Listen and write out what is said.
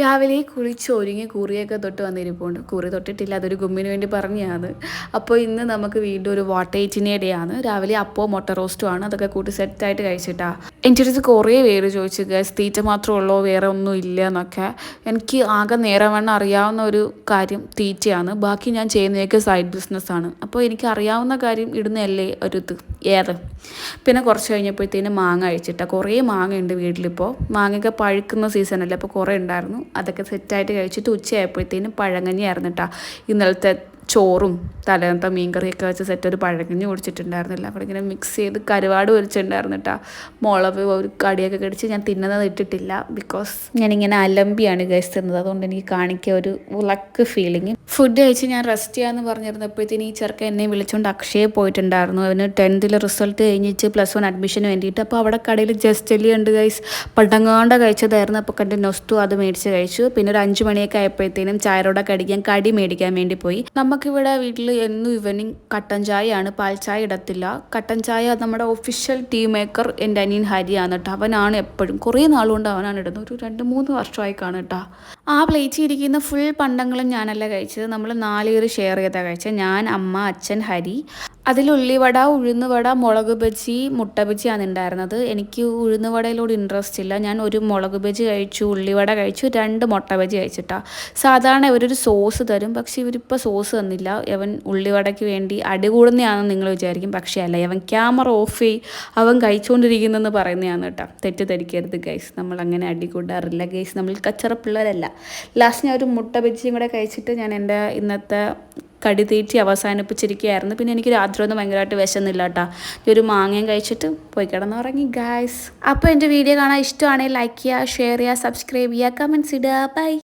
രാവിലെ കുളിച്ച് ഒരുങ്ങി കുറിയൊക്കെ തൊട്ട് വന്നിരിപ്പുണ്ട്. കുറി തൊട്ടിട്ടില്ല അതൊരു ഗുമ്മിന് വേണ്ടി പറഞ്ഞതാണ്. അപ്പോൾ ഇന്ന് നമുക്ക് വീണ്ടും ഒരു വാട്ടേറ്റിനെ ഡേ ആണ് രാവിലെ അപ്പോൾ മുട്ട റോസ്റ്റും ആണ്. അതൊക്കെ കൂട്ടി സെറ്റായിട്ട് കഴിച്ചിട്ടാ. എന്റെ അടുത്ത് കുറേ പേര് ചോദിച്ചു ഗസ് തീറ്റ മാത്രമേ ഉള്ളൂ വേറെ ഒന്നും ഇല്ല എന്നൊക്കെ. എനിക്ക് ആകെ നേരവണ്ണം അറിയാവുന്ന ഒരു കാര്യം തീറ്റയാണ്. ബാക്കി ഞാൻ ചെയ്യുന്നതൊക്കെ സൈഡ് ബിസിനസ്സാണ് അപ്പോൾ എനിക്ക് അറിയാവുന്ന കാര്യം ഇടുന്നതല്ലേ ഒരു ഇത് ഏത്? പിന്നെ കുറച്ച് കഴിഞ്ഞപ്പോഴത്തേന് മാങ്ങ അഴിച്ചിട്ട കുറേ മാങ്ങ ഉണ്ട് വീട്ടിലിപ്പോൾ. മാങ്ങയൊക്കെ പഴുക്കുന്ന സീസണല്ലേ. അപ്പോൾ കുറേ ഉണ്ടായിരുന്നു. അതൊക്കെ സെറ്റായിട്ട് കഴിച്ചിട്ട് ഉച്ചയായപ്പോഴത്തേനും പഴങ്കഞ്ഞിയായിരുന്നു കേട്ടോ ഇന്നലത്തെ ചോറും തലേന്നത്തെ മീൻകറിയൊക്കെ വെച്ച് സെറ്റ് ഒരു പഴകഞ്ഞ് കുടിച്ചിട്ടുണ്ടായിരുന്നില്ല. അപ്പോൾ ഇങ്ങനെ മിക്സ് ചെയ്ത് കരുവാട് പൊരിച്ചിട്ടുണ്ടായിരുന്നു കേട്ടോ മുളക് ഒരു കടിയൊക്കെ കടിച്ച് ഞാൻ തിന്നുന്നത് ഇട്ടിട്ടില്ല ബിക്കോസ് ഞാനിങ്ങനെ അലമ്പിയാണ് ഗൈസ് തിന്നത്. അതുകൊണ്ട് എനിക്ക് കാണിക്കുക ഒരു ഉളക്ക് ഫീലിംഗ് ഫുഡ് കഴിച്ച് ഞാൻ റെസ്റ്റ് ചെയ്യാമെന്ന് പറഞ്ഞിരുന്നപ്പോഴത്തേന് ഈ ചെറുക്കൻ എന്നെ വിളിച്ചുകൊണ്ട് അക്ഷയെ പോയിട്ടുണ്ടായിരുന്നു. അവന് ടെൻത്തിൽ റിസൾട്ട് കഴിഞ്ഞിട്ട് പ്ലസ് വൺ അഡ്മിഷന് വേണ്ടിയിട്ട്. അപ്പോൾ അവിടെ കടയിൽ ജസ്റ്റ് എല്ലി ഉണ്ട് ഗൈസ് പടങ്ങാണ്ട കഴിച്ചതായിരുന്നു. അപ്പോൾ കണ്ട് നൊസ്തു അത് മേടിച്ച് കഴിച്ചു. പിന്നെ ഒരു അഞ്ച് മണിയൊക്കെ ആയപ്പോഴത്തേനും ചായരോടൊക്കെ കടിക്കാൻ കടി മേടിക്കാൻ വേണ്ടി പോയി. നമുക്കിവിടെ വീട്ടിൽ എന്നും ഈവനിങ് കട്ടൻ ചായയാണ് പാൽ ചായ ഇടത്തില്ല. കട്ടൻ ചായ നമ്മുടെ ഒഫീഷ്യൽ ടീ മേക്കർ എന്റെ അനിയൻ ഹരിയാണ് കേട്ടോ അവനാണ് എപ്പോഴും കുറേ നാളുകൊണ്ട് അവനാണ് ഇടുന്നത്. ഒരു രണ്ട് മൂന്ന് വർഷമായി കാണും കേട്ടോ ആ പ്ലേറ്റിൽ ഇരിക്കുന്ന ഫുൾ പണ്ടങ്ങളും ഞാനല്ല കഴിച്ചത്. നമ്മൾ നാല് പേര് ഷെയർ ചെയ്താൽ കഴിച്ചത്. ഞാൻ അമ്മ അച്ഛൻ ഹരി. അതിൽ ഉള്ളിവട ഉഴുന്നുവട മുളക് ബജി മുട്ട ബജിയാണ് ഉണ്ടായിരുന്നത്. എനിക്ക് ഉഴുന്നുവടയിലോട് ഇൻട്രസ്റ്റ് ഇല്ല. ഞാൻ ഒരു മുളക് ബജി കഴിച്ചു ഉള്ളിവട കഴിച്ചു രണ്ട് മുട്ട ബജി കഴിച്ചിട്ടാ. സാധാരണ ഇവരൊരു സോസ് തരും പക്ഷേ ഇവരിപ്പോൾ സോസ് തന്നില്ല. അവൻ ഉള്ളിവടയ്ക്ക് വേണ്ടി അടികൂടുന്നതാണെന്ന് നിങ്ങൾ വിചാരിക്കും. പക്ഷേ അല്ല അവൻ ക്യാമറ ഓഫ് ചെയ് അവൻ കഴിച്ചുകൊണ്ടിരിക്കുന്നതെന്ന് പറയുന്നതാണ് കേട്ടോ. തെറ്റിദ്ധരിക്കരുത് ഗൈസ് നമ്മൾ അങ്ങനെ അടികൂടാറില്ല ഗൈസ് നമ്മൾ കച്ചറ പിള്ളേരല്ല. ലാസ്റ്റ് ഞാൻ ഒരു മുട്ട ബജിയും കൂടെ കഴിച്ചിട്ട് ഞാൻ എന്റെ ഇന്നത്തെ കടി തീറ്റി അവസാനിപ്പിച്ചിരിക്കുകയായിരുന്നു. പിന്നെ എനിക്ക് രാത്രി ഒന്നും ഭയങ്കരമായിട്ട് വിശന്നില്ല കേട്ടോ. ഒരു മാങ്ങയും കഴിച്ചിട്ട് പോയി കിടന്നുറങ്ങി ഗായ്സ് അപ്പോൾ എന്റെ വീഡിയോ കാണാൻ ഇഷ്ടമാണെങ്കിൽ ലൈക്ക് ചെയ്യുക ഷെയർ ചെയ്യുക സബ്സ്ക്രൈബ് ചെയ്യുക കമൻസ് ഇടുക. ബൈ